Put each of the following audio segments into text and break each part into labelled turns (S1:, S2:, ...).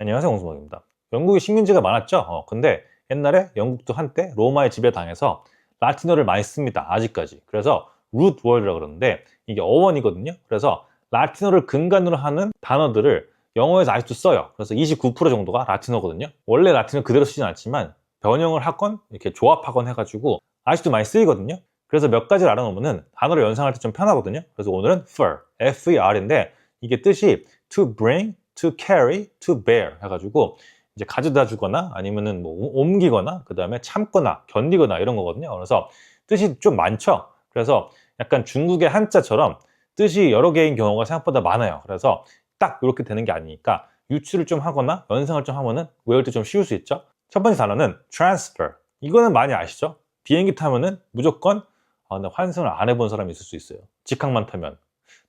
S1: 안녕하세요 홍수목입니다. 영국이 식민지가 많았죠? 어, 근데 옛날에 영국도 한때 로마의 지배당해서 라틴어를 많이 씁니다 아직까지. 그래서 word라고 그러는데 이게 어원이거든요. 그래서 라틴어를 근간으로 하는 단어들을 영어에서 아직도 써요. 그래서 29% 정도가 라틴어거든요. 원래 라틴어 그대로 쓰진 않지만 변형을 하건 이렇게 조합하건 해가지고 아직도 많이 쓰이거든요. 그래서 몇 가지를 알아놓으면 단어를 연상할 때 좀 편하거든요. 그래서 오늘은 fur, F-E-R인데 이게 뜻이 to bring, to carry, to bear 해가지고 이제 가져다 주거나 아니면은 뭐 옮기거나 그 다음에 참거나 견디거나 이런 거거든요. 그래서 뜻이 좀 많죠. 그래서 약간 중국의 한자처럼 뜻이 여러 개인 경우가 생각보다 많아요. 그래서 딱 이렇게 되는 게 아니니까 유추를 좀 하거나 연상을 좀 하면은 외울 때 좀 쉬울 수 있죠. 첫 번째 단어는 transfer. 이거는 많이 아시죠? 비행기 타면은 무조건 아, 환승을 안 해본 사람이 있을 수 있어요. 직항만 타면.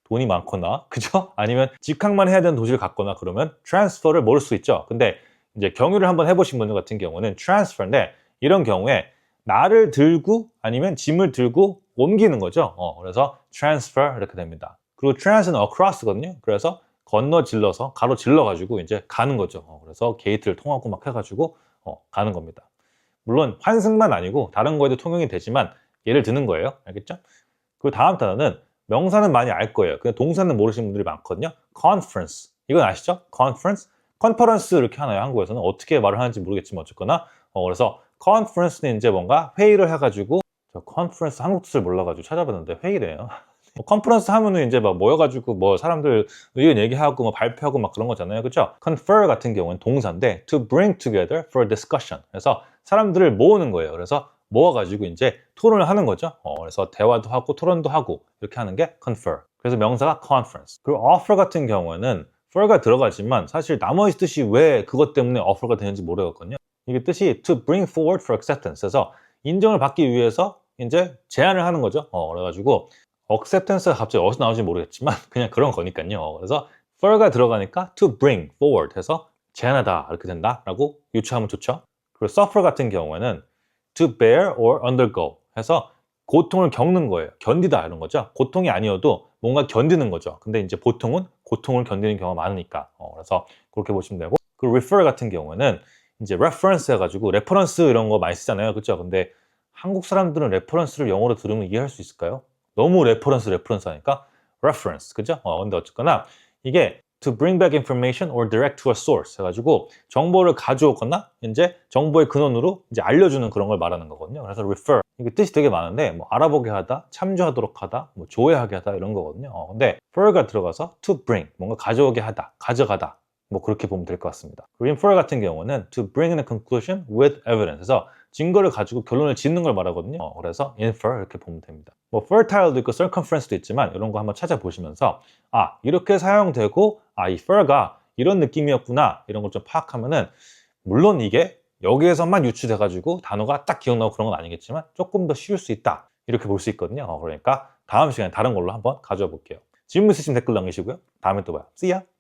S1: 돈이 많거나, 그죠? 아니면 직항만 해야 되는 도시를 갔거나 그러면 트랜스퍼를 모를 수 있죠. 근데 이제 경유를 한번 해보신 분들 같은 경우는 트랜스퍼인데 이런 경우에 나를 들고 아니면 짐을 들고 옮기는 거죠. 어, 그래서 transfer 이렇게 됩니다. 그리고 trans는 across거든요. 그래서 건너 질러서 가로 질러 가지고 이제 가는 거죠. 어, 그래서 게이트를 통하고 막 해가지고 어, 가는 겁니다. 물론 환승만 아니고 다른 거에도 통용이 되지만 예를 드는 거예요. 알겠죠? 그리고 다음 단어는 명사는 많이 알 거예요. 근데 동사는 모르시는 분들이 많거든요. conference. 이건 아시죠? conference. 컨퍼런스 이렇게 하나요? 한국에서는 어떻게 말을 하는지 모르겠지만 어쨌거나 어, 그래서 conference는 이제 뭔가 회의를 해가지고 저 conference 한국 뜻을 몰라가지고 찾아봤는데 회의래요. 뭐 컨퍼런스 하면은 이제 막 모여가지고 뭐 사람들 의견 얘기하고 뭐 발표하고 막 그런 거잖아요. 그렇죠? confer 같은 경우는 동사인데 to bring together for discussion. 그래서 사람들을 모으는 거예요. 그래서 모아가지고 이제 토론을 하는 거죠. 어, 그래서 대화도 하고 토론도 하고 이렇게 하는 게 confer. 그래서 명사가 conference. 그리고 offer 같은 경우에는 for가 들어가지만 사실 나머지 뜻이 왜 그것 때문에 offer가 되는지 모르겠거든요. 이게 뜻이 to bring forward for acceptance. 그래서 인정을 받기 위해서 이제 제안을 하는 거죠. 어, 그래가지고 acceptance가 갑자기 어디서 나오는지 모르겠지만 그냥 그런 거니까요. 그래서 for가 들어가니까 to bring forward 해서 제안하다 이렇게 된다라고 유추하면 좋죠. 그리고 suffer 같은 경우에는 to bear or undergo 해서 고통을 겪는 거예요. 견디다 이런 거죠. 고통이 아니어도 뭔가 견디는 거죠. 근데 이제 보통은 고통을 견디는 경우가 많으니까. 어, 그래서 그렇게 보시면 되고. 그리고 refer 같은 경우에는 이제 reference 해가지고 레퍼런스 이런 거 많이 쓰잖아요. 그렇죠? 근데 한국 사람들은 레퍼런스를 영어로 들으면 이해할 수 있을까요? 너무 레퍼런스 레퍼런스 하니까 reference. 그죠? 어, 근데 어쨌거나 이게 to bring back information or direct to a source 해가지고 정보를 가져오거나 이제 정보의 근원으로 이제 알려주는 그런 걸 말하는 거거든요. 그래서 refer 이게 뜻이 되게 많은데 뭐 알아보게 하다, 참조하도록 하다, 뭐 조회하게 하다 이런 거거든요. 어, 근데 for가 들어가서 to bring 뭔가 가져오게 하다, 가져가다 뭐 그렇게 보면 될 것 같습니다. infer 같은 경우는 to bring in a conclusion with evidence 그래서 증거를 가지고 결론을 짓는 걸 말하거든요. 어, 그래서 infer 이렇게 보면 됩니다. 뭐 fertile도 있고 circumference도 있지만 이런 거 한번 찾아보시면서 아 이렇게 사용되고 아 이 fer가 이런 느낌이었구나 이런 걸 좀 파악하면은 물론 이게 여기에서만 유추돼 가지고 단어가 딱 기억나고 그런 건 아니겠지만 조금 더 쉬울 수 있다 이렇게 볼 수 있거든요. 어, 그러니까 다음 시간에 다른 걸로 한번 가져와 볼게요. 질문 있으시면 댓글 남기시고요. 다음에 또 봐요. See ya!